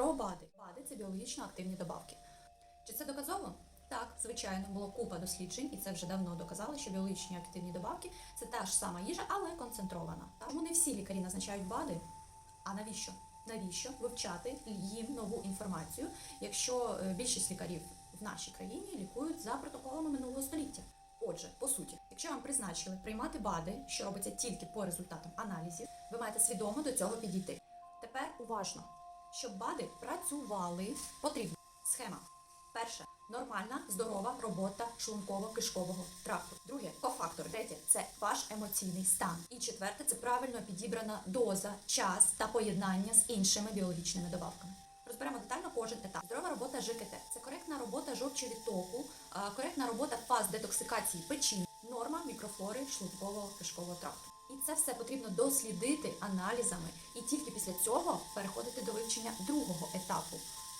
Про БАДи. БАДи це біологічно активні добавки. Чи це доказово? Так, звичайно, було купа досліджень, і це вже давно доказали, що біологічні активні добавки це та ж сама їжа, але концентрована. Тому не всі лікарі назначають БАДи. А навіщо? Навіщо вивчати їм нову інформацію, якщо е, більшість лікарів в нашій країні лікують за протоколами минулого століття? Отже, по суті, якщо вам призначили приймати БАДи, що робиться тільки по результатам аналізів, ви маєте свідомо до цього підійти. Тепер уважно, щоб БАДи працювали, потрібна схема. Перше нормальна, здорова робота шлунково-кишкового тракту. Друге кофактори. Третє це ваш емоційний стан. І четверте це правильно підібрана доза, час та поєднання з іншими біологічними добавками. Розберемо детально кожен етап. Здорова робота ЖКТ це коректна робота жовчовідтоку, коректна робота фаз детоксикації печінки, норма мікрофлори шлунково-кишкового тракту. І це все потрібно дослідити аналізами, тільки після цього переходити до вивчення другого етапу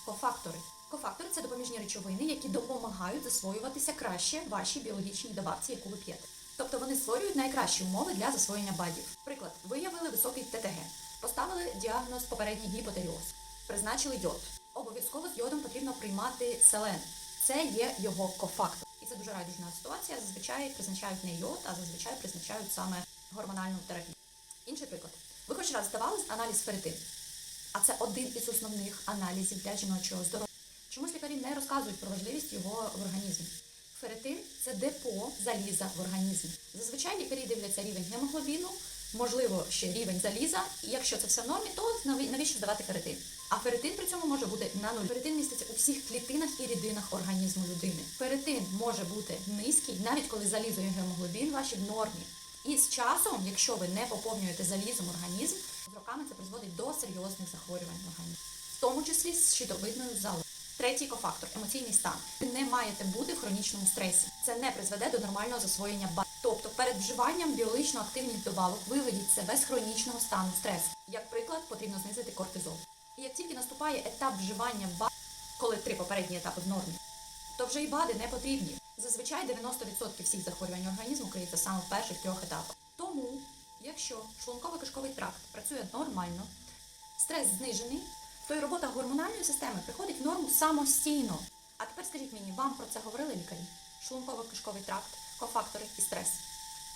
кофактори. Кофактори це допоміжні речовини, які допомагають засвоюватися краще вашій біологічній добавці, яку ви п'єте. Тобто вони створюють найкращі умови для засвоєння БАДів. Приклад, виявили високий ТТГ, поставили діагноз попередній гіпотеріоз, призначили йод. Обов'язково з йодом потрібно приймати селен. Це є його кофактор. І це дуже райдужна ситуація. Зазвичай призначають не йод, а зазвичай призначають саме гормональну терапію. Інший. Хоч раз здавали аналіз ферритин? А це один із основних аналізів для жіночого здоров'я. Чомусь лікарі не розказують про важливість його в організмі. Ферритин це депо заліза в організмі. Зазвичай лікарі дивляться рівень гемоглобіну, можливо, ще рівень заліза. І якщо це все в нормі, то навіщо здавати ферритин? А ферритин при цьому може бути на нуль. Ферритин міститься у всіх клітинах і рідинах організму людини. Ферритин може бути низький, навіть коли залізо і гемоглобін ваші в нормі. І з часом, якщо ви не поповнюєте залізом організм, з роками це призводить до серйозних захворювань організму, в тому числі з щитовидною залозою. Третій кофактор емоційний стан. Ви не маєте бути в хронічному стресі. Це не призведе до нормального засвоєння БАД. Тобто перед вживанням біологічно активних добавок виведіть себе з хронічного стану стресу. Як приклад, потрібно знизити кортизол. І як тільки наступає етап вживання БАД, коли три попередні етапи в нормі, то вже і БАДи не потрібні. Зазвичай 90% всіх захворювань організму криється саме в перших трьох етапах. Тому, якщо шлунково-кишковий тракт працює нормально, стрес знижений, то й робота гормональної системи приходить в норму самостійно. А тепер скажіть мені, вам про це говорили лікарі? Шлунково-кишковий тракт, кофактори і стрес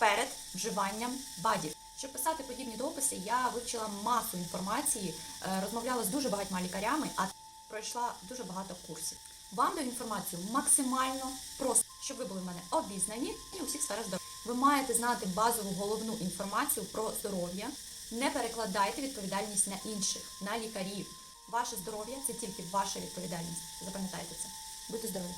перед вживанням БАДів. Щоб писати подібні дописи, я вивчила масу інформації, е, розмовляла з дуже багатьма лікарями, а пройшла дуже багато курсів. Вам даю інформацію максимально просто, щоб ви були в мене обізнані і у всіх сферах здоров'я. Ви маєте знати базову головну інформацію про здоров'я. Не перекладайте відповідальність на інших, на лікарів. Ваше здоров'я це тільки ваша відповідальність. Запам'ятайте це. Будьте здорові!